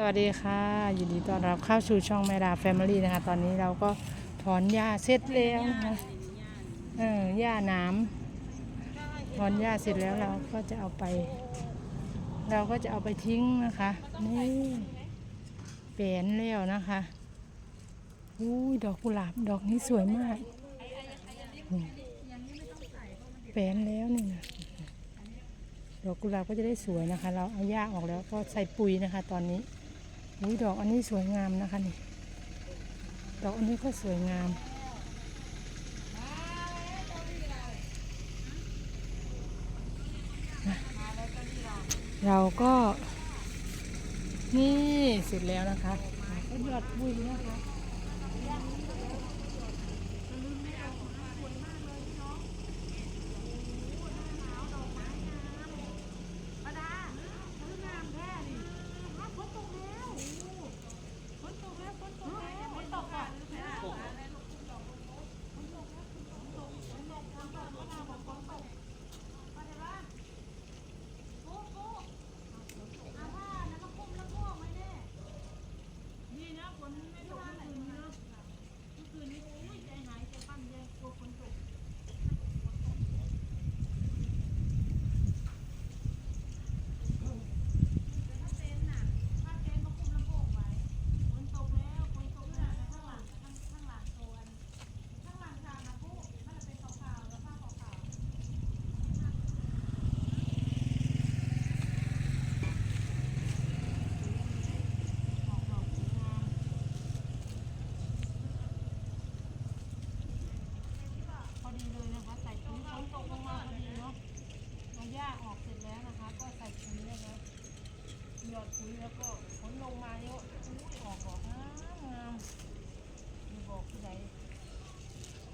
สวัสดีค่ะยินดีต้อนรับเข้าสู่ช่องแมดาแฟมิลี่นะคะ ตอนนี้เราก็ถอนหญ้าเสร็จแล้วนะคะเออหญ้าหน้ำถอนหญ้าเสร็จแล้วเราก็จะเอาไป เราก็จะเอาไปทิ้งนะคะนี่แปลนแล้วนะคะอุ้ยดอกกุหลาบดอกนี้สวยมากนี่แปลนแล้วนี่นะดอกกุหลาบก็จะได้สวยนะคะ เราเอาหญ้าออกแล้วก็ใส่ปุ๋ยนะคะ ตอนนี้ อุ้ยดอกอันนี้สวยงามนะคะนี่ ดอกอันนี้ก็สวยงาม เราก็นี่เสร็จแล้วนะคะก็ยอดบุญนะคะ พอดีเลยนะคะ ใส่ปุ๋ยฝนตกลงมาพอดีเนาะเอาหญ้าออกเสร็จแล้วนะคะ ก็ใส่ปุ๋ยแล้วนะหยอดปุ๋ยแล้วก็ฝนลงมาเยอะอุ้ยออกดอกงามงามมีบอกที่ไหน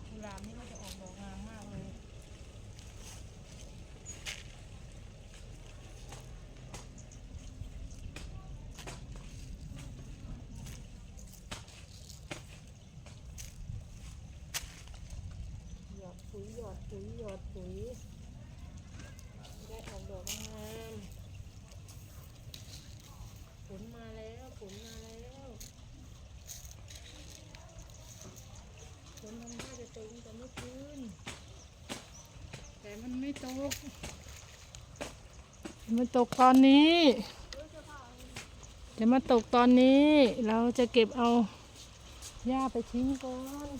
กุหลาบนี่ก็จะออกดอกงามมากเลย หยอด ปุ๋ยหยอดปุ๋ยหยอดปุ๋ยได้ออกดอกงามฝนมาแล้วฝนมาแล้วฝนทำท่าจะตกแต่เมื่อคืนแต่มันไม่ตก มันตกตอนนี้ จะมาตกตอนนี้ เราจะเก็บเอาหญ้าไปทิ้งก่อน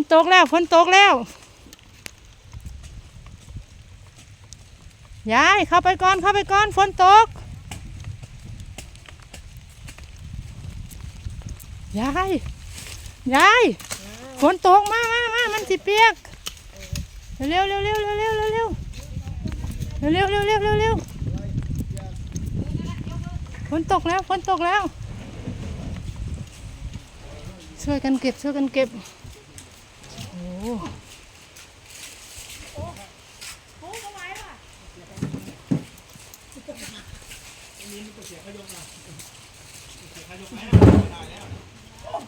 นตกแล้วฝนตกแล้วยายเข้าไปก่อนเข้าไปก่อนฝนตกยายยายฝนตกมามามามันสิเปียกเร็วเร็วเร็วเร็วเร็วเร็วเร็วเร็วเร็วเร็วเร็วเร็วฝนตกแล้วฝนตกแล้ว ช่วยกันเก็บช่วยกันเก็บ โอ้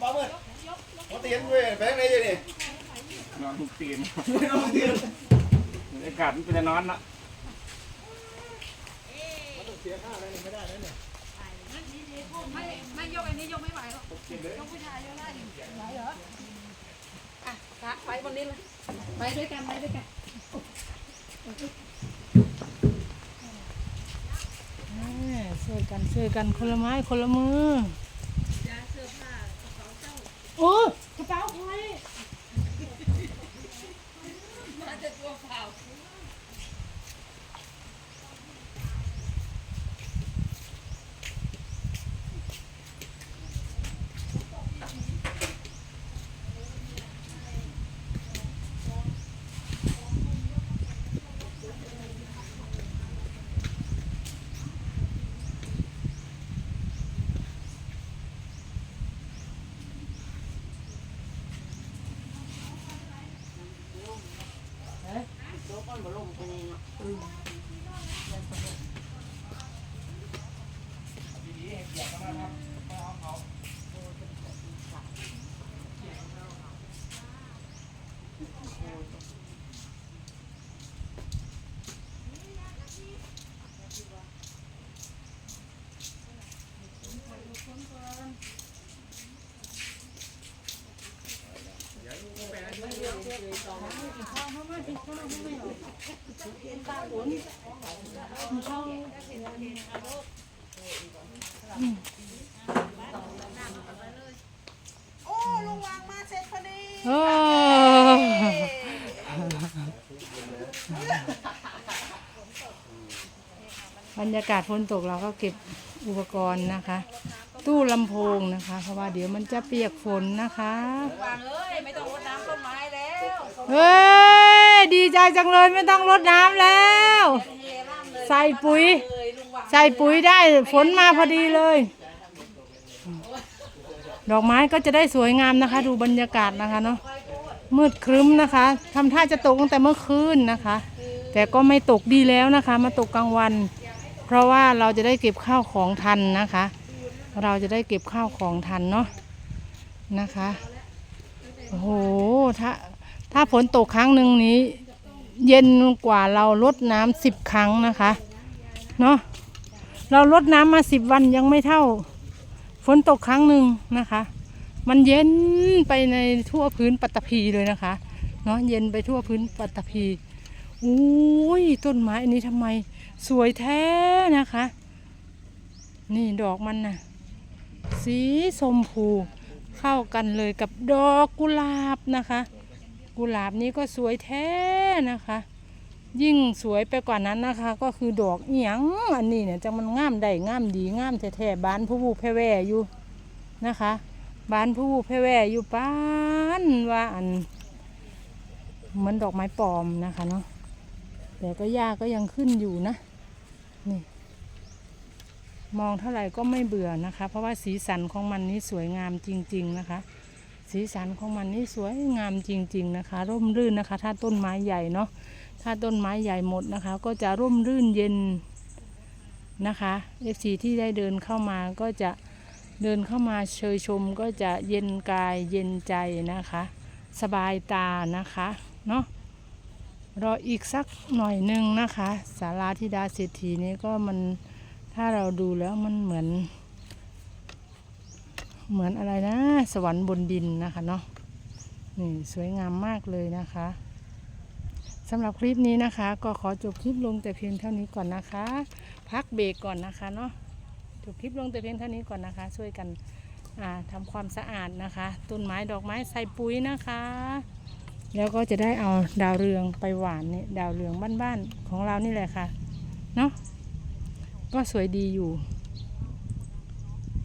บ้าเมื่อเขาเตียนเว้ยแบงค์ไหนยังนี่นอนทุกตีนน้องเตียนบรรยากาศมันเป็นนอนละเสียค่าอะไม่ไม่ได้นะเนี่ยไม่ไม่ยกอันนี้ยกไม่ไหวหรอกยกผู้ชายยกได้ไหวเหรอ ระไปบนนี้เลยไปด้วยกันไปด้วยกันช่วยกันช่วยกันคนละไม้คนละมือ คนบ่ลงไปนี่เนาะ โอ้ลุงวางมาเสร็จพอดีโอ้บรรยากาศฝนตกเราก็เก็บอุปกรณ์นะคะ ตู้ลำโพงนะคะ เพราะว่าเดี๋ยวมันจะเปียกฝนนะคะ วางเอ้ยไม่ต้องรดน้ำ เฮ้ย ดีใจจังเลยไม่ต้องรดน้ำแล้ว ใส่ปุ๋ย ใส่ปุ๋ยได้ฝนมาพอดีเลย ดอกไม้ก็จะได้สวยงามนะคะ ดูบรรยากาศนะคะเนาะมืดครึ้มนะคะทำท่าจะตกตั้งแต่เมื่อคืนนะคะ แต่ก็ไม่ตกดีแล้วนะคะ มาตกกลางวัน เพราะว่าเราจะได้เก็บข้าวของทันนะคะ เราจะได้เก็บข้าวของทันเนาะนะคะโอ้โหถ้า ถ้าฝนตกครั้งหนึ่งนี้ เย็นกว่าเราลดน้ำสิบครั้งนะคะ เนาะเราลดน้ำมาสิบวันยังไม่เท่า ฝนตกครั้งหนึ่งนะคะ มันเย็นไปในทั่วพื้นปัตตภีเลยนะคะ เนาะเย็นไปทั่วพื้นปัตตภีอุ้ยต้นไม้อันนี้ทำไม สวยแท้นะคะ นี่ดอกมันนะสีชมพูเข้ากันเลยกับดอกกุหลาบนะคะ กุหลาบนี้ก็สวยแท้นะคะ ยิ่งสวยไปกว่านั้นนะคะ ก็คือดอกเอียงอันนี้เนี่ยจังมันงามได้งามดีงามแท้ๆบานผู้บูแพร่แว่อยู่นะคะบานผู้บูแพร่แว่อยู่ป้านว่าอันเหมือนดอกไม้ปลอมนะคะเนาะแต่ก็หญ้าก็ยังขึ้นอยู่นะนี่มองเท่าไหร่ก็ไม่เบื่อนะคะ เพราะว่าสีสันของมันนี้สวยงามจริง ๆ นะคะ สีสันของมันนี่สวยงามจริง ๆนะคะ ร่มรื่นนะคะ ถ้าต้นไม้ใหญ่เนาะถ้าต้นไม้ใหญ่หมดนะคะ ก็จะร่มรื่นเย็นนะคะเอฟซีที่ได้เดินเข้ามาก็จะเดินเข้ามาเชยชมก็จะเย็นกายเย็นใจนะคะ สบายตานะคะเนาะรออีกสักหน่อยหนึ่งนะคะศาลาธิดาเศรษฐีนี้ก็มันถ้าเราดูแล้วมันเหมือน เหมือนอะไรนะ สวรรค์บนดินนะคะเนาะนี่สวยงามมากเลยนะคะสำหรับคลิปนี้นะคะ ก็ขอจบคลิปลงแต่เพียงเท่านี้ก่อนนะคะ พักเบรกก่อนนะคะเนาะจบคลิปลงแต่เพียงเท่านี้ก่อนนะคะ ช่วยกันอ่าทำความสะอาดนะคะต้นไม้ดอกไม้ใส่ปุ๋ยนะคะ แล้วก็จะได้เอาดาวเรืองไปหวานนี่ดาวเรืองบ้านๆของเรานี่แหละค่ะเนาะก็สวยดีอยู่